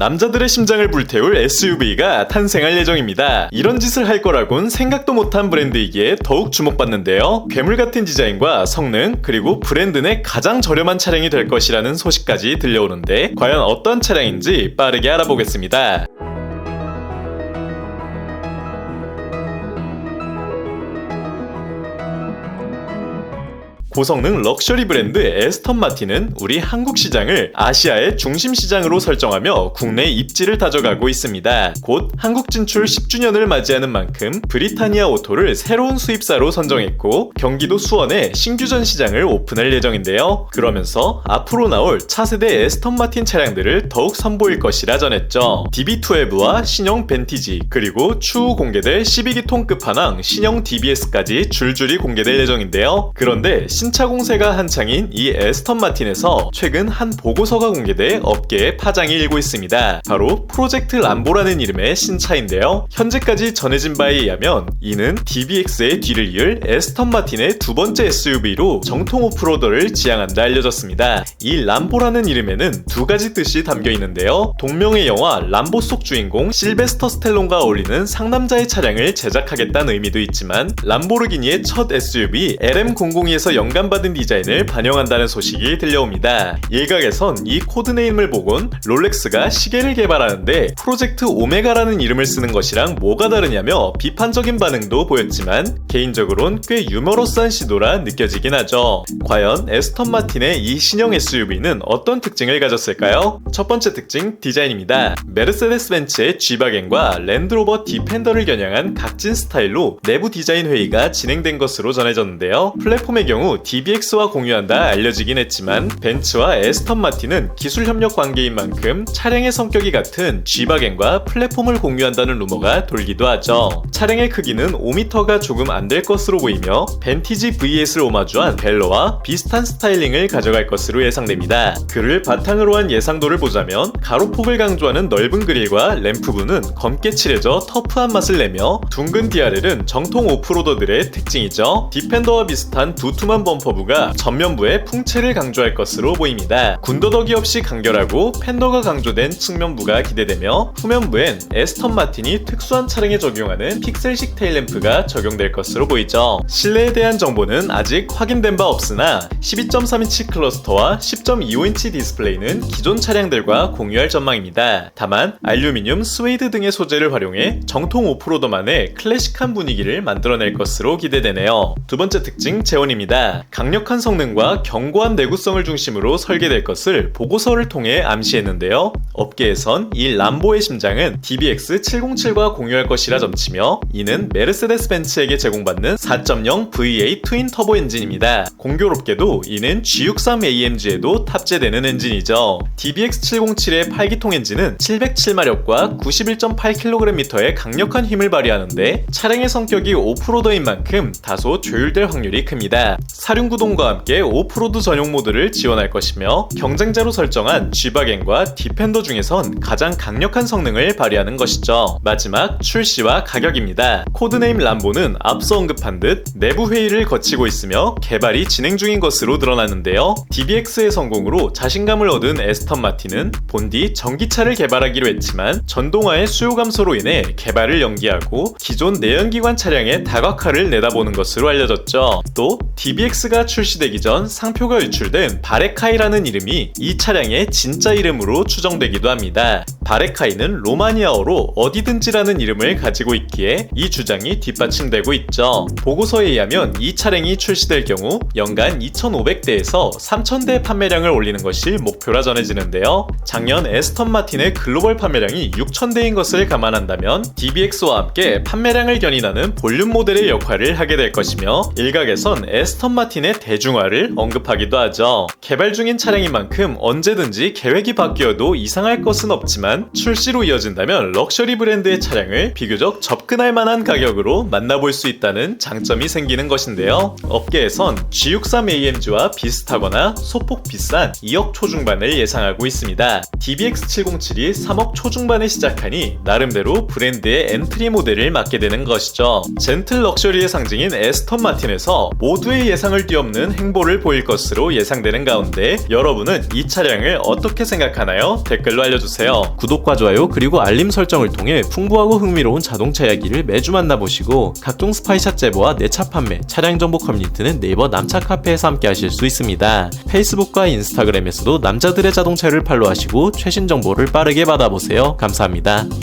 남자들의 심장을 불태울 SUV가 탄생할 예정입니다. 이런 짓을 할 거라곤 생각도 못한 브랜드이기에 더욱 주목받는데요. 괴물 같은 디자인과 성능, 그리고 브랜드 내 가장 저렴한 차량이 될 것이라는 소식까지 들려오는데 과연 어떤 차량인지 빠르게 알아보겠습니다. 고성능 럭셔리 브랜드 에스턴 마틴은 우리 한국 시장을 아시아의 중심 시장으로 설정하며 국내 입지를 다져가고 있습니다. 곧 한국 진출 10주년을 맞이하는 만큼 브리타니아 오토를 새로운 수입사로 선정했고 경기도 수원에 신규 전 시장을 오픈할 예정인데요. 그러면서 앞으로 나올 차세대 에스턴 마틴 차량들을 더욱 선보일 것이라 전했죠. DB12와 신형 벤티지 그리고 추후 공개될 12기통 끝판왕 신형 DBS까지 줄줄이 공개될 예정인데요. 그런데 신차 공세가 한창인 이 에스턴 마틴에서 최근 한 보고서가 공개돼 업계에 파장이 일고 있습니다. 바로 프로젝트 람보라는 이름의 신차인데요. 현재까지 전해진 바에 의하면 이는 DBX의 뒤를 이을 에스턴 마틴의 두 번째 SUV로 정통 오프로더를 지향한다 알려졌습니다. 이 람보라는 이름에는 두 가지 뜻이 담겨 있는데요. 동명의 영화 람보 속 주인공 실베스터 스텔론과 어울리는 상남자의 차량을 제작하겠다는 의미도 있지만 람보르기니의 첫 SUV LM002에서 영 영감받은 디자인을 반영한다는 소식이 들려옵니다. 일각에선 이 코드네임을 보곤 롤렉스가 시계를 개발하는데 프로젝트 오메가라는 이름을 쓰는 것이랑 뭐가 다르냐며 비판적인 반응도 보였지만 개인적으론 꽤 유머러스한 시도라 느껴지긴 하죠. 과연 에스턴 마틴의 이 신형 SUV는 어떤 특징을 가졌을까요? 첫 번째 특징 디자인입니다. 메르세데스 벤츠의 G바겐과 랜드로버 디펜더를 겨냥한 각진 스타일로 내부 디자인 회의가 진행된 것으로 전해졌는데요. 플랫폼의 경우 DBX와 공유한다 알려지긴 했지만 벤츠와 에스턴 마틴은 기술 협력 관계인 만큼 차량의 성격이 같은 G바겐과 플랫폼을 공유한다는 루머가 돌기도 하죠. 차량의 크기는 5m가 조금 안 될 것으로 보이며 벤티지 VS를 오마주한 벨러와 비슷한 스타일링을 가져갈 것으로 예상됩니다. 그를 바탕으로 한 예상도를 보자면 가로폭을 강조하는 넓은 그릴과 램프부는 검게 칠해져 터프한 맛을 내며 둥근 DRL은 정통 오프로더들의 특징이죠. 디펜더와 비슷한 두툼한 범퍼부가 전면부에 풍채를 강조할 것으로 보입니다. 군더더기 없이 간결하고 팬더가 강조된 측면부가 기대되며 후면부엔 에스턴 마틴이 특수한 차량에 적용하는 픽셀식 테일램프가 적용될 것으로 보이죠. 실내에 대한 정보는 아직 확인된 바 없으나 12.3인치 클러스터와 10.25인치 디스플레이는 기존 차량들과 공유할 전망입니다. 다만 알루미늄, 스웨이드 등의 소재를 활용해 정통 오프로더만의 클래식한 분위기를 만들어낼 것으로 기대되네요. 두 번째 특징 재원입니다. 강력한 성능과 견고한 내구성을 중심으로 설계될 것을 보고서를 통해 암시했는데요. 업계에선 이 람보의 심장은 DBX 707과 공유할 것이라 점치며 이는 메르세데스 벤츠에게 제공받는 4.0 V8 트윈 터보 엔진입니다. 공교롭게도 이는 G63 AMG에도 탑재되는 엔진이죠. DBX 707의 8기통 엔진은 707마력과 91.8kgm의 강력한 힘을 발휘하는데 차량의 성격이 오프로더인 만큼 다소 조율될 확률이 큽니다. 사륜구동과 함께 오프로드 전용 모드를 지원할 것이며 경쟁자로 설정한 G바겐과 디펜더 중에선 가장 강력한 성능을 발휘하는 것이죠. 마지막 출시와 가격입니다. 코드네임 람보는 앞서 언급한 듯 내부 회의를 거치고 있으며 개발이 진행 중인 것으로 드러났는데요. DBX의 성공으로 자신감을 얻은 에스턴 마틴은 본디 전기차를 개발하기로 했지만 전동화의 수요 감소로 인해 개발을 연기하고 기존 내연기관 차량의 다각화를 내다보는 것으로 알려졌죠. 또 DBX 가 출시되기 전 상표가 유출된 바레카이라는 이름이 이 차량의 진짜 이름으로 추정되기도 합니다. 바레카이는 로마니아어로 어디든지라는 이름을 가지고 있기에 이 주장이 뒷받침되고 있죠. 보고서에 의하면 이 차량이 출시될 경우 연간 2,500대에서 3,000대 판매량을 올리는 것이 목표라 전해지는데요. 작년 에스턴 마틴의 글로벌 판매량이 6,000대인 것을 감안한다면 DBX와 함께 판매량을 견인하는 볼륨 모델의 역할을 하게 될 것이며 일각에선 에스턴 마틴 의 대중화를 언급하기도 하죠. 개발 중인 차량인 만큼 언제든지 계획이 바뀌어도 이상할 것은 없지만 출시로 이어진다면 럭셔리 브랜드의 차량을 비교적 접근할 만한 가격으로 만나볼 수 있다는 장점이 생기는 것인데요. 업계에선 G63 AMG와 비슷하거나 소폭 비싼 2억 초중반을 예상하고 있습니다. DBX707이 3억 초중반에 시작하니 나름대로 브랜드의 엔트리 모델을 맡게 되는 것이죠. 젠틀 럭셔리의 상징인 에스턴 마틴에서 모두의 예상 정체성을 뒤엎는 행보를 보일 것으로 예상되는 가운데 여러분은 이 차량을 어떻게 생각하나요? 댓글로 알려주세요. 구독과 좋아요 그리고 알림 설정을 통해 풍부하고 흥미로운 자동차 이야기를 매주 만나보시고 각종 스파이샷 제보와 내차 판매, 차량 정보 커뮤니티는 네이버 남차 카페에서 함께 하실 수 있습니다. 페이스북과 인스타그램에서도 남자들의 자동차를 팔로우하시고 최신 정보를 빠르게 받아보세요. 감사합니다.